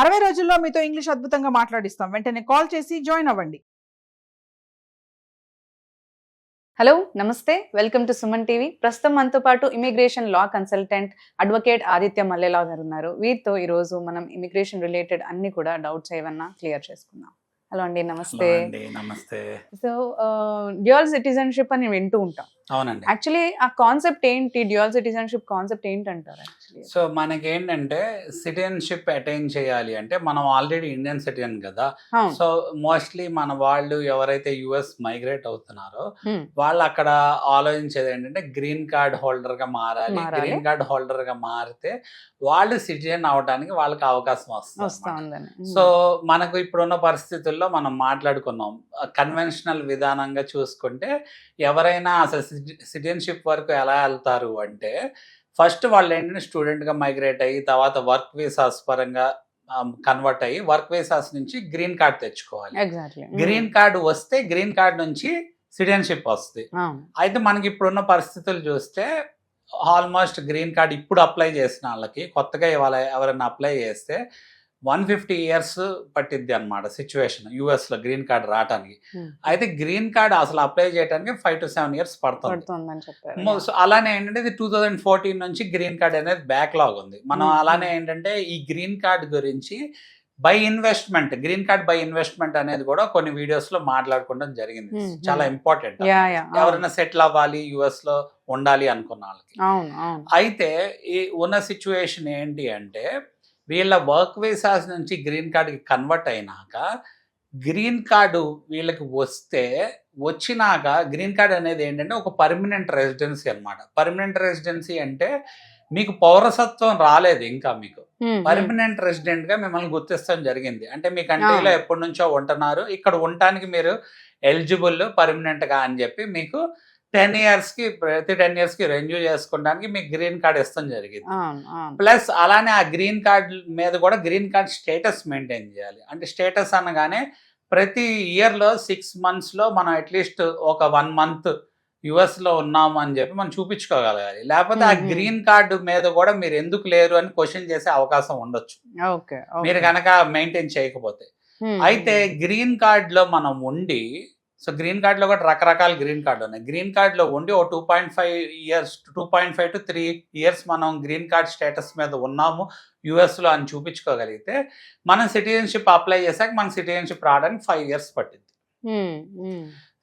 అరవై రోజుల్లో మీతో ఇంగ్లీష్ అద్భుతంగా మాట్లాడిస్తాం. వెంటనే కాల్ చేసి జాయిన్ అవ్వండి. హలో నమస్తే. Welcome to Suman TV. ప్రస్తుతం మనతో పాటు immigration law consultant advocate Aditya Mallela గారు ఉన్నారు వీరితో ఈ రోజు మనం ఇమిగ్రేషన్ రిలేటెడ్ అన్ని కూడా డౌట్స్ ఏమన్నా క్లియర్ చేసుకుందాం. హలో అండి నమస్తే. నమస్తే. సో డ్యూయల్ సిటిజన్షిప్ అని వింటూ ఉంటాం. అవునండి. యాక్చువల్లీ ఆ కాన్సెప్ట్ ఏంటి? డ్యూయల్ సిటిజన్షిప్ కాన్సెప్ట్ ఏంటంటారు సో మనకి ఏంటంటే సిటిజన్షిప్ అటైన్ చేయాలి అంటే మనం ఆల్రెడీ ఇండియన్ సిటిజన్ కదా. సో మోస్ట్లీ మన వాళ్ళు ఎవరైతే యుఎస్ మైగ్రేట్ అవుతున్నారో వాళ్ళు అక్కడ ఆలోచించేది ఏంటంటే గ్రీన్ కార్డ్ హోల్డర్గా మారాలి. గ్రీన్ కార్డ్ హోల్డర్గా మారితే వాళ్ళు సిటిజన్ అవడానికి వాళ్ళకి అవకాశం వస్తా వస్తుంది ఉందని సో మనకు ఇప్పుడున్న పరిస్థితుల్లో మనం మాట్లాడుకున్నాం. కన్వెన్షనల్ విధానంగా చూసుకుంటే ఎవరైనా అసలు సిటిజన్షిప్ వరకు ఎలా వెళ్తారు అంటే ఫస్ట్ వాళ్ళు ఏంటంటే స్టూడెంట్గా మైగ్రేట్ అయ్యి తర్వాత వర్క్ వీసాస్ పరంగా కన్వర్ట్ అయ్యి వర్క్ వీసాస్ నుంచి గ్రీన్ కార్డ్ తెచ్చుకోవాలి. గ్రీన్ కార్డ్ వస్తే గ్రీన్ కార్డ్ నుంచి సిటిజన్షిప్ వస్తుంది. అయితే మనకి ఇప్పుడున్న పరిస్థితులు చూస్తే ఆల్మోస్ట్ గ్రీన్ కార్డ్ ఇప్పుడు అప్లై చేసిన వాళ్ళకి కొత్తగా ఇవాళ ఎవరైనా అప్లై చేస్తే వన్ ఫిఫ్టీ ఇయర్స్ పట్టిద్ది అనమాట సిచ్యువేషన్. యూఎస్లో గ్రీన్ కార్డ్ రావడానికి అయితే గ్రీన్ కార్డ్ అసలు అప్లై చేయడానికి ఫైవ్ టు సెవెన్ ఇయర్స్ పడుతుంది. అలానే ఏంటంటే ఇది టూ థౌజండ్ ఫోర్టీన్ నుంచి గ్రీన్ కార్డ్ అనేది బ్యాక్లాగ్ ఉంది. మనం Hmm. అలానే ఏంటంటే ఈ గ్రీన్ కార్డ్ గురించి by investment green card by investment అనేది కూడా కొన్ని వీడియోస్లో మాట్లాడుకోవడం జరిగింది. Hmm. చాలా ఇంపార్టెంట్ ఎవరైనా సెటిల్ అవ్వాలి యుఎస్లో ఉండాలి అనుకున్న వాళ్ళకి. అయితే ఈ ఉన్న సిచ్యువేషన్ ఏంటి అంటే వీళ్ళ వర్క్ వీసాస్ నుంచి గ్రీన్ కార్డ్కి కన్వర్ట్ అయినాక గ్రీన్ కార్డు వీళ్ళకి వస్తే వచ్చినాక గ్రీన్ కార్డ్ అనేది ఏంటంటే ఒక పర్మనెంట్ రెసిడెన్సీ అన్నమాట పర్మనెంట్ రెసిడెన్సీ అంటే మీకు పౌరసత్వం రాలేదు ఇంకా మీకు. పర్మనెంట్ రెసిడెంట్గా మిమ్మల్ని గుర్తిస్తాం జరిగింది అంటే మీ కంట్రీలో. ఎప్పటి నుంచో ఉంటున్నారు ఇక్కడ ఉండటానికి మీరు ఎలిజిబుల్ పర్మనెంట్గా అని చెప్పి మీకు టెన్ ఇయర్స్కి ప్రతి టెన్ ఇయర్స్కి రెన్యూ చేసుకోవడానికి మీకు గ్రీన్ కార్డ్ ఇస్తాం జరిగింది. ప్లస్ అలానే ఆ గ్రీన్ కార్డ్ మీద కూడా గ్రీన్ కార్డ్ స్టేటస్ మెయింటైన్ చేయాలి. అంటే స్టేటస్ అనగానే ప్రతి ఇయర్లో సిక్స్ మంత్స్లో మనం అట్లీస్ట్ ఒక వన్ మంత్ యుఎస్లో ఉన్నాము అని చెప్పి మనం చూపించుకోగలగాలి. లేకపోతే ఆ. గ్రీన్ కార్డు మీద కూడా మీరు ఎందుకు లేరు అని క్వశ్చన్ చేసే అవకాశం ఉండొచ్చు. మీరు కనుక మెయింటైన్ చేయకపోతే. అయితే గ్రీన్ కార్డ్లో మనం ఉండి సో గ్రీన్ కార్డ్లో కూడా రకరకాల గ్రీన్ కార్డు ఉన్నాయి. గ్రీన్ కార్డ్లో ఉండి ఓ two point five years two point five to three years మనం గ్రీన్ కార్డ్ స్టేటస్ మీద ఉన్నాము. యుఎస్లో అని చూపించుకోగలిగితే మనం సిటిజన్షిప్ అప్లై చేశాక మన సిటిజన్షిప్ రావడానికి ఫైవ్ ఇయర్స్ పట్టింది.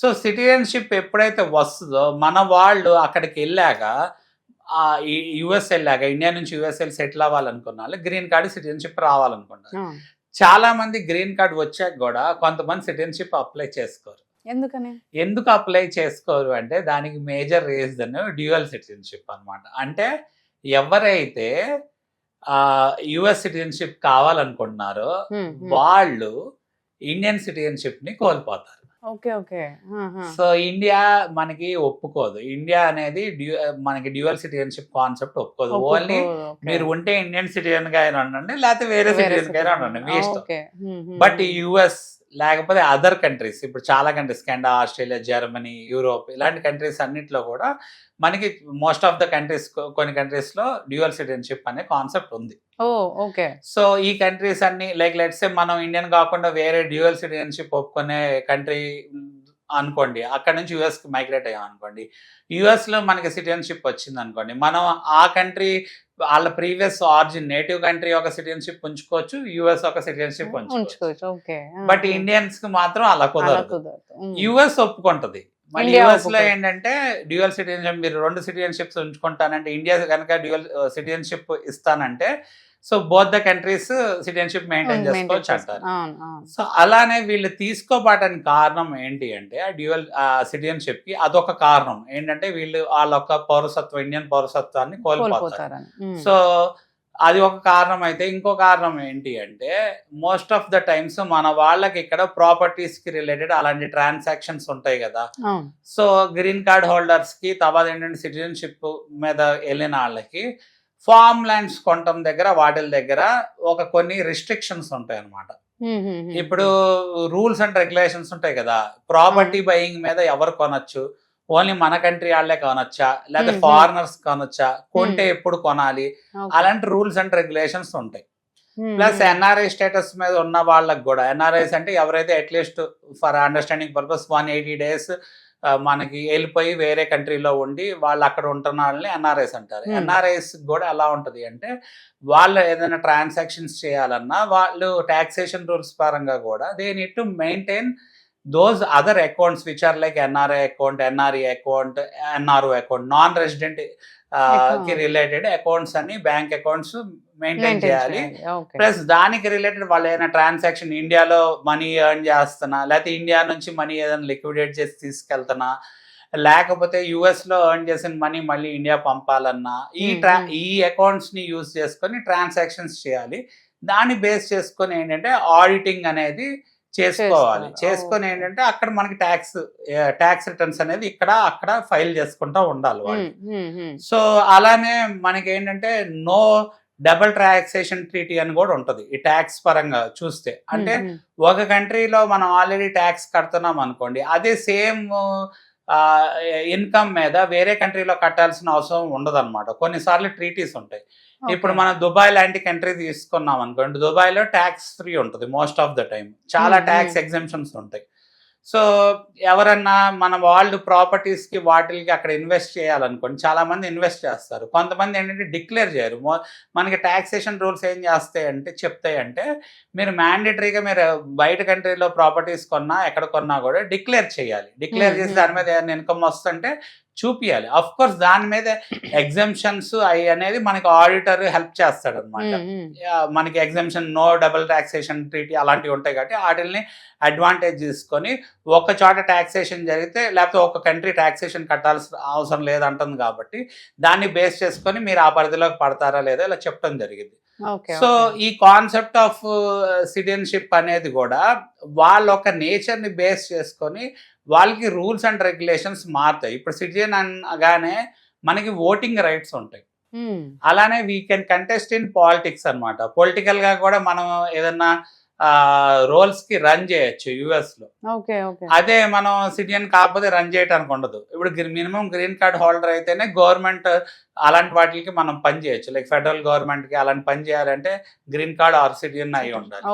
సో సిటిజన్షిప్ ఎప్పుడైతే వస్తుందో మన వాళ్ళు అక్కడికి వెళ్ళాక యుఎస్ వెళ్ళాక ఇండియా నుంచి యుఎస్ వెళ్ళి సెటిల్ అవ్వాలనుకున్న వాళ్ళు గ్రీన్ కార్డ్ సిటిజన్షిప్ రావాలనుకుంటారు. అవును. చాలా మంది గ్రీన్ కార్డ్ వచ్చాక కూడా కొంతమంది సిటిజన్షిప్ అప్లై చేసుకోరు. ఎందుకని? ఎందుకు అప్లై చేసుకోరు అంటే దానికి మేజర్ రీజన్ డ్యూయల్ సిటిజన్షిప్ అన్నమాట. అంటే ఎవరైతే యుఎస్ సిటిజన్షిప్ కావాలనుకుంటున్నారో. వాళ్ళు ఇండియన్ సిటిజన్షిప్ని కోల్పోతారు. Okay okay. సో ఇండియా మనకి ఒప్పుకోదు. ఇండియా అనేది మనకి డ్యూయల్ సిటిజన్షిప్ కాన్సెప్ట్ ఒప్పుకోదు. ఓన్లీ మీరు ఉంటే ఇండియన్ సిటిజన్గా అయినా ఉండండి లేకపోతే వేరే సిటిజన్గా అయినా ఉండండి మీ ఇష్టం. బట్ యుఎస్ లేకపోతే అదర్ కంట్రీస్ ఇప్పుడు చాలా countries Canada Australia Germany Europe ఇలాంటి కంట్రీస్ అన్నిట్లో కూడా మనకి మోస్ట్ ఆఫ్ ద కంట్రీస్ కొన్ని కంట్రీస్లో డ్యూయల్ సిటిజన్షిప్ అనే కాన్సెప్ట్ ఉంది. ఓకే. సో ఈ కంట్రీస్ అన్ని లైక్ లెట్స్ మనం ఇండియన్ కాకుండా వేరే డ్యూయల్ సిటిజన్షిప్ ఒప్పుకునే కంట్రీ అనుకోండి అక్కడ నుంచి యుఎస్కి మైగ్రేట్ అయ్యాం అనుకోండి యుఎస్లో మనకి సిటిజన్షిప్ వచ్చింది అనుకోండి మనం ఆ కంట్రీ వాళ్ళ ప్రీవియస్ ఆరిజిన్ నేటివ్ కంట్రీ ఒక సిటిజన్షిప్ ఉంచుకోవచ్చు యుఎస్ ఒక సిటిజన్షిప్ ఉంచుకోవచ్చు. బట్ ఇండియన్స్కి మాత్రం అలా కుదరదు. యుఎస్ ఒప్పుకుంటది. మళ్ళీ యుఎస్లో. ఏంటంటే డ్యూయల్ సిటిజన్షిప్ మీరు రెండు సిటిజన్షిప్స్ ఉంచుకుంటానంటే ఇండియా కనుక డ్యూయల్ సిటిజన్షిప్ ఇస్తానంటే so both the countries citizenship maintain Maintain చేసుకోవచ్చు. అంటారు సో అలానే వీళ్ళు తీసుకోపోవడానికి కారణం ఏంటి అంటే ఆ డ్యూయల్ సిటిజన్షిప్కి అదొక కారణం. ఏంటంటే వీళ్ళు వాళ్ళ యొక్క పౌరసత్వం ఇండియన్ పౌరసత్వాన్ని కోల్పోతారు. సో అది ఒక కారణం అయితే ఇంకో కారణం ఏంటి అంటే మోస్ట్ ఆఫ్ ద టైమ్స్ మన వాళ్ళకి ఇక్కడ ప్రాపర్టీస్కి రిలేటెడ్ అలాంటి ట్రాన్సాక్షన్స్ ఉంటాయి కదా. సో గ్రీన్ కార్డ్ హోల్డర్స్కి తర్వాత ఏంటంటే సిటిజన్షిప్ మీద వెళ్ళిన వాళ్ళకి ఫార్మ్ ల్యాండ్స్ కొనటం దగ్గర వాటిల దగ్గర ఒక కొన్ని రిస్ట్రిక్షన్స్ ఉంటాయి అన్నమాట hmm. ఇప్పుడు రూల్స్ అండ్ రెగ్యులేషన్స్ ఉంటాయి కదా. ప్రాపర్టీ బయింగ్ మీద ఎవరు కొనొచ్చు? ఓన్లీ మన కంట్రీ వాళ్ళే కొనొచ్చా? లేదా. ఫారినర్స్ కొనొచ్చా? కొంటే ఎప్పుడు కొనాలి. అలాంటి రూల్స్ అండ్ రెగ్యులేషన్స్ ఉంటాయి. ప్లస్ ఎన్ఆర్ఐ స్టేటస్ మీద ఉన్న వాళ్ళకి కూడా ఎన్ఆర్ఐస్ అంటే ఎవరైతే at least for understanding purpose one eighty days మనకి వెళ్ళిపోయి వేరే కంట్రీలో ఉండి వాళ్ళు అక్కడ ఉంటున్న వాళ్ళని ఎన్ఆర్ఐస్ అంటారు Hmm. ఎన్ఆర్ఐస్ కూడా ఎలా ఉంటది అంటే వాళ్ళు ఏదైనా ట్రాన్సాక్షన్స్ చేయాలన్నా వాళ్ళు టాక్సేషన్ రూల్స్ పరంగా కూడా they need to maintain those other accounts which are like NRI account NRE account NRO account non resident. కి రిలేటెడ్ అకౌంట్స్ అని బ్యాంక్ అకౌంట్స్ మెయింటైన్ చేయాలి. ప్లస్ దానికి రిలేటెడ్ వాళ్ళు ఏదైనా ట్రాన్సాక్షన్ ఇండియాలో మనీ ఎర్న్ చేస్తున్నా లేకపోతే ఇండియా నుంచి మనీ ఏదైనా లిక్విడేట్ చేసి తీసుకెళ్తున్నా లేకపోతే యుఎస్లో ఎర్న్ చేసిన మనీ మళ్ళీ ఇండియా పంపాలన్నా ఈ ట్రా. ఈ అకౌంట్స్ని యూజ్ చేసుకొని ట్రాన్సాక్షన్స్ చేయాలి దాన్ని బేస్ చేసుకొని ఏంటంటే ఆడిటింగ్ అనేది చేసుకోవాలి. చేసుకొని. ఏంటంటే అక్కడ మనకి ట్యాక్స్ ట్యాక్స్ రిటర్న్స్ అనేది ఇక్కడ అక్కడ ఫైల్ చేసుకుంటా ఉండాలి వాళ్ళు. సో అలానే మనకి ఏంటంటే నో డబుల్ ట్రాక్సేషన్ ట్రీటీ అని కూడా ఉంటది ఈ ట్యాక్స్ పరంగా చూస్తే అంటే. ఒక కంట్రీలో మనం ఆల్రెడీ ట్యాక్స్ కడుతున్నాం అనుకోండి అదే సేమ్ ఇన్కమ్ మీద వేరే కంట్రీలో కట్టాల్సిన అవసరం ఉండదు కొన్నిసార్లు ట్రీటీస్ ఉంటాయి ఇప్పుడు. మనం దుబాయ్ లాంటి కంట్రీ తీసుకున్నాం అనుకోండి దుబాయ్లో ట్యాక్స్ ఫ్రీ ఉంటుంది మోస్ట్ ఆఫ్ ద టైం చాలా Hmm, ట్యాక్స్ ఎగ్జామ్షన్స్ ఉంటాయి. సో ఎవరన్నా మన వాళ్ళు ప్రాపర్టీస్కి వాటికి అక్కడ ఇన్వెస్ట్ చేయాలనుకోండి చాలా మంది ఇన్వెస్ట్ చేస్తారు. కొంతమంది ఏంటంటే డిక్లేర్ చేయరు. మనకి టాక్సేషన్ రూల్స్ ఏం చేస్తాయి అంటే చెప్తాయి అంటే మీరు మ్యాండేటరీగా మీరు బయట కంట్రీలో ప్రాపర్టీస్ కొన్నా ఎక్కడ కొన్నా కూడా డిక్లేర్ చేయాలి. డిక్లేర్ Hmm, చేసి hmm. దాని మీద ఏదైనా ఇన్కమ్ వస్తుంటే చూపియాలి. అఫ్ కోర్స్ దాని మీద ఎగ్జామ్షన్స్ అవి అనేది మనకి ఆడిటర్ హెల్ప్ చేస్తాడు అనమాట. మనకి exemption no double taxation treaty అలాంటివి ఉంటాయి కాబట్టి వాటిని అడ్వాంటేజ్ తీసుకొని ఒక చోట టాక్సేషన్ జరిగితే లేకపోతే ఒక కంట్రీ టాక్సేషన్ కట్టాల్సిన అవసరం లేదంటుంది కాబట్టి దాన్ని బేస్ చేసుకొని మీరు ఆ పరిధిలోకి పడతారా లేదా ఇలా చెప్పడం జరిగింది. సో. ఈ కాన్సెప్ట్ ఆఫ్ సిటిజన్షిప్ అనేది కూడా వాళ్ళ ఒక నేచర్ని బేస్ చేసుకొని వాళ్ళకి రూల్స్ అండ్ రెగ్యులేషన్స్ మారుతాయి ఇప్పుడు సిటిజన్ అనగానే మనకి ఓటింగ్ రైట్స్ ఉంటాయి. అలానే we can contest in politics అనమాట పొలిటికల్గా కూడా మనం ఏదన్నా రోల్స్కి రన్ చేయొచ్చు యుఎస్లో. అదే మనం సిటిజన్ కాకపోతే రన్ చేయడానికి ఉండదు ఇప్పుడు మినిమం గ్రీన్ కార్డ్ హోల్డర్ అయితేనే గవర్నమెంట్ అలాంటి వాటికి మనం పని చేయొచ్చు లైక్ ఫెడరల్ గవర్నమెంట్కి అలాంటి పని చేయాలంటే గ్రీన్ కార్డ్ ఆర్ సిటిజన్ అయి ఉండాలి.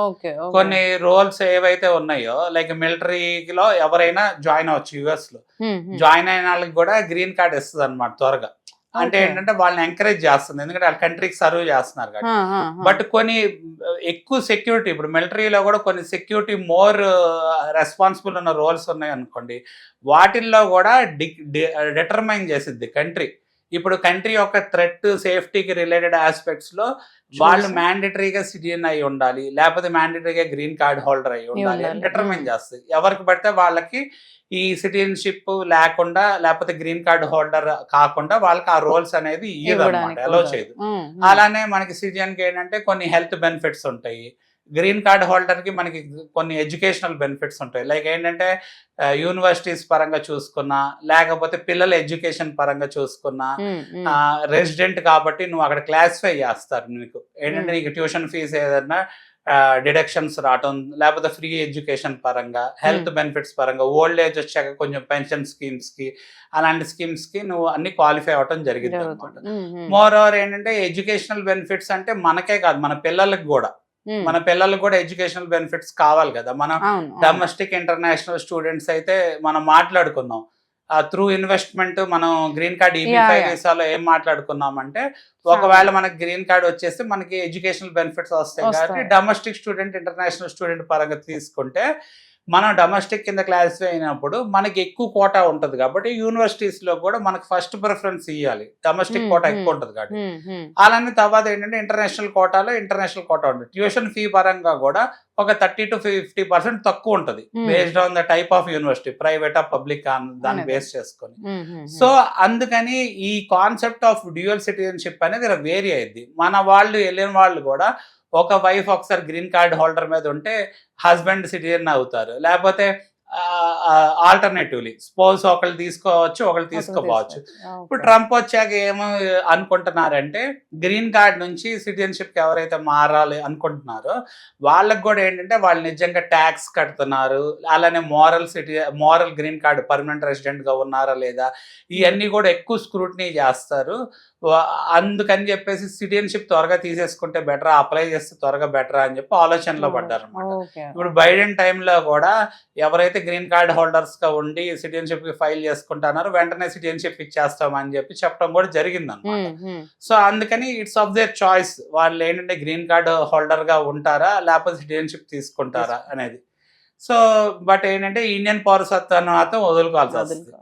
కొన్ని రోల్స్ ఏవైతే ఉన్నాయో లైక్ మిలిటరీలో ఎవరైనా జాయిన్ అవ్వచ్చు యుఎస్లో. జాయిన్ అయిన వాళ్ళకి కూడా గ్రీన్ కార్డ్ ఇస్తుంది అనమాట త్వరగా అంటే. ఏంటంటే వాళ్ళని ఎంకరేజ్ చేస్తుంది ఎందుకంటే వాళ్ళ కంట్రీకి సర్వ్ చేస్తున్నారు కాబట్టి. బట్ కొన్ని ఎక్కువ సెక్యూరిటీ ఇప్పుడు మిలిటరీలో కూడా కొన్ని సెక్యూరిటీ మోర్ రెస్పాన్సిబుల్ ఉన్న రోల్స్ ఉన్నాయి అనుకోండి వాటిల్లో కూడా డిటర్మైన్ చేసిద్ది కంట్రీ ఇప్పుడు కంట్రీ యొక్క థ్రెట్ సేఫ్టీకి రిలేటెడ్ ఆస్పెక్ట్స్లో వాళ్ళు. మ్యాండేటరీగా సిటిజన్ అయి ఉండాలి లేకపోతే మ్యాండేటరీగా గ్రీన్ కార్డ్ హోల్డర్ అయి ఉండాలి. Determine Hmm. చేస్తుంది ఎవరికి పడితే వాళ్ళకి ఈ సిటిజన్షిప్ లేకుండా లేకపోతే గ్రీన్ కార్డ్ హోల్డర్ కాకుండా వాళ్ళకి ఆ రోల్స్ అనేది ఇయ్యదు అనమాట అలో. చేయదు Hmm, hmm. అలానే మనకి సిటిజన్కి ఏంటంటే కొన్ని హెల్త్ బెనిఫిట్స్ ఉంటాయి గ్రీన్ కార్డ్ హోల్డర్కి మనకి కొన్ని ఎడ్యుకేషనల్ బెనిఫిట్స్ ఉంటాయి లైక్ ఏంటంటే యూనివర్సిటీస్ పరంగా చూసుకున్నా లేకపోతే పిల్లల ఎడ్యుకేషన్ పరంగా చూసుకున్నా. రెసిడెంట్ కాబట్టి నువ్వు అక్కడ క్లాసిఫై చేస్తారు నీకు ఏంటంటే. నీకు ట్యూషన్ ఫీజు ఏదైనా డిడక్షన్స్ రావటం లేకపోతే ఫ్రీ ఎడ్యుకేషన్ పరంగా హెల్త్ బెనిఫిట్స్ పరంగా ఓల్డ్ ఏజ్ వచ్చాక కొంచెం పెన్షన్ స్కీమ్స్కి అలాంటి స్కీమ్స్కి నువ్వు అన్ని క్వాలిఫై అవటం జరిగింది అనమాట. మోర్ ఓవర్ ఏంటంటే ఎడ్యుకేషనల్ బెనిఫిట్స్ అంటే మనకే కాదు మన పిల్లలకి కూడా. మన పిల్లలకు కూడా ఎడ్యుకేషనల్ బెనిఫిట్స్ కావాలి కదా మనం. డొమెస్టిక్ ఇంటర్నేషనల్ స్టూడెంట్స్ అయితే మనం మాట్లాడుకున్నాం త్రూ ఇన్వెస్ట్మెంట్ మనం green card EB Yeah, five yeah. వీసాలో ఏం మాట్లాడుకున్నాం అంటే ఒకవేళ మనకి గ్రీన్ కార్డ్ వచ్చేస్తే మనకి ఎడ్యుకేషనల్ బెనిఫిట్స్ వస్తాయి వస్తాయి. కాబట్టి డొమెస్టిక్ స్టూడెంట్ ఇంటర్నేషనల్ స్టూడెంట్ పరంగా తీసుకుంటే మనం డొమెస్టిక్ కింద క్లాసిఫై అయినప్పుడు మనకి ఎక్కువ కోటా ఉంటది కాబట్టి యూనివర్సిటీస్లో కూడా మనకి ఫస్ట్ ప్రిఫరెన్స్ ఇవ్వాలి డొమెస్టిక్ Hmm, కోటా hmm. ఎక్కువ ఉంటది కాబట్టి Hmm, hmm. అలానే తర్వాత ఏంటంటే ఇంటర్నేషనల్ కోటాలో ఇంటర్నేషనల్ కోటా ఉంటుంది ట్యూషన్ ఫీ పరంగా కూడా ఒక థర్టీ టు ఫిఫ్టీ పర్సెంట్ తక్కువ ఉంటుంది Hmm. Based on the type of university private of public దాన్ని. బేస్ చేసుకొని Hmm, hmm, hmm. సో అందుకని ఈ కాన్సెప్ట్ ఆఫ్ డ్యూయల్ సిటిజన్షిప్ అనేది వేరీ అయింది మన వాళ్ళు వెళ్ళిన వాళ్ళు కూడా ఒక వైఫ్ ఒకసారి గ్రీన్ కార్డ్ హోల్డర్ మీద ఉంటే హస్బెండ్ సిటిజన్ అవుతారు. లేకపోతే ఆల్టర్నేటివ్లీ స్పోజ్ ఒకళ్ళు తీసుకోవచ్చు ఒకళ్ళు తీసుకోవచ్చు. ఇప్పుడు ట్రంప్ వచ్చాక ఏమో అనుకుంటున్నారంటే గ్రీన్ కార్డ్ నుంచి సిటిజన్షిప్ ఎవరైతే మారాలి అనుకుంటున్నారో వాళ్ళకి కూడా ఏంటంటే వాళ్ళు నిజంగా ట్యాక్స్ కడుతున్నారు. అలానే moral city moral green card permanent రెసిడెంట్గా ఉన్నారా లేదా ఇవన్నీ కూడా ఎక్కువ స్క్రూటినీ చేస్తారు. అందుకని చెప్పేసి సిటిజన్షిప్ త్వరగా తీసేసుకుంటే బెటరా అప్లై చేస్తే త్వరగా బెటరా అని చెప్పి ఆలోచనలో పడ్డారు ఇప్పుడు బైడెన్ టైంలో కూడా ఎవరైతే గ్రీన్ కార్డ్ హోల్డర్స్గా ఉండి సిటిజన్షిప్కి ఫైల్ చేసుకుంటున్నారో వెంటనే సిటిజన్షిప్ ఇచ్చేస్తామని చెప్పి చెప్పడం కూడా జరిగింది అనమాట సో అందుకని ఇట్స్ ఆఫ్ దేర్ చాయిస్ వాళ్ళు ఏంటంటే గ్రీన్ కార్డ్ హోల్డర్గా ఉంటారా? లేకపోతే సిటిజన్షిప్ తీసుకుంటారా? అనేది. సో బట్ ఏంటంటే ఇండియన్ పౌరసత్వాన్ని మాత్రం వదులుకోవాల్సి వస్తుంది.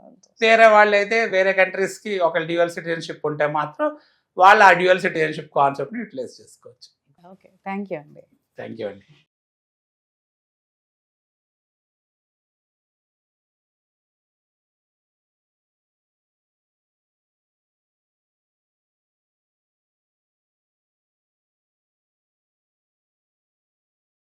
వేరే వాళ్ళు అయితే వేరే కంట్రీస్కి ఒక డ్యూయల్ సిటిజన్షిప్ ఉంటే మాత్రం వాళ్ళు ఆ డ్యూయల్ సిటిజన్షిప్ కాన్సెప్ట్ని యూటిలైజ్ చేసుకోవచ్చు. ఓకే థ్యాంక్ యూ అండి. థ్యాంక్ యూ అండి.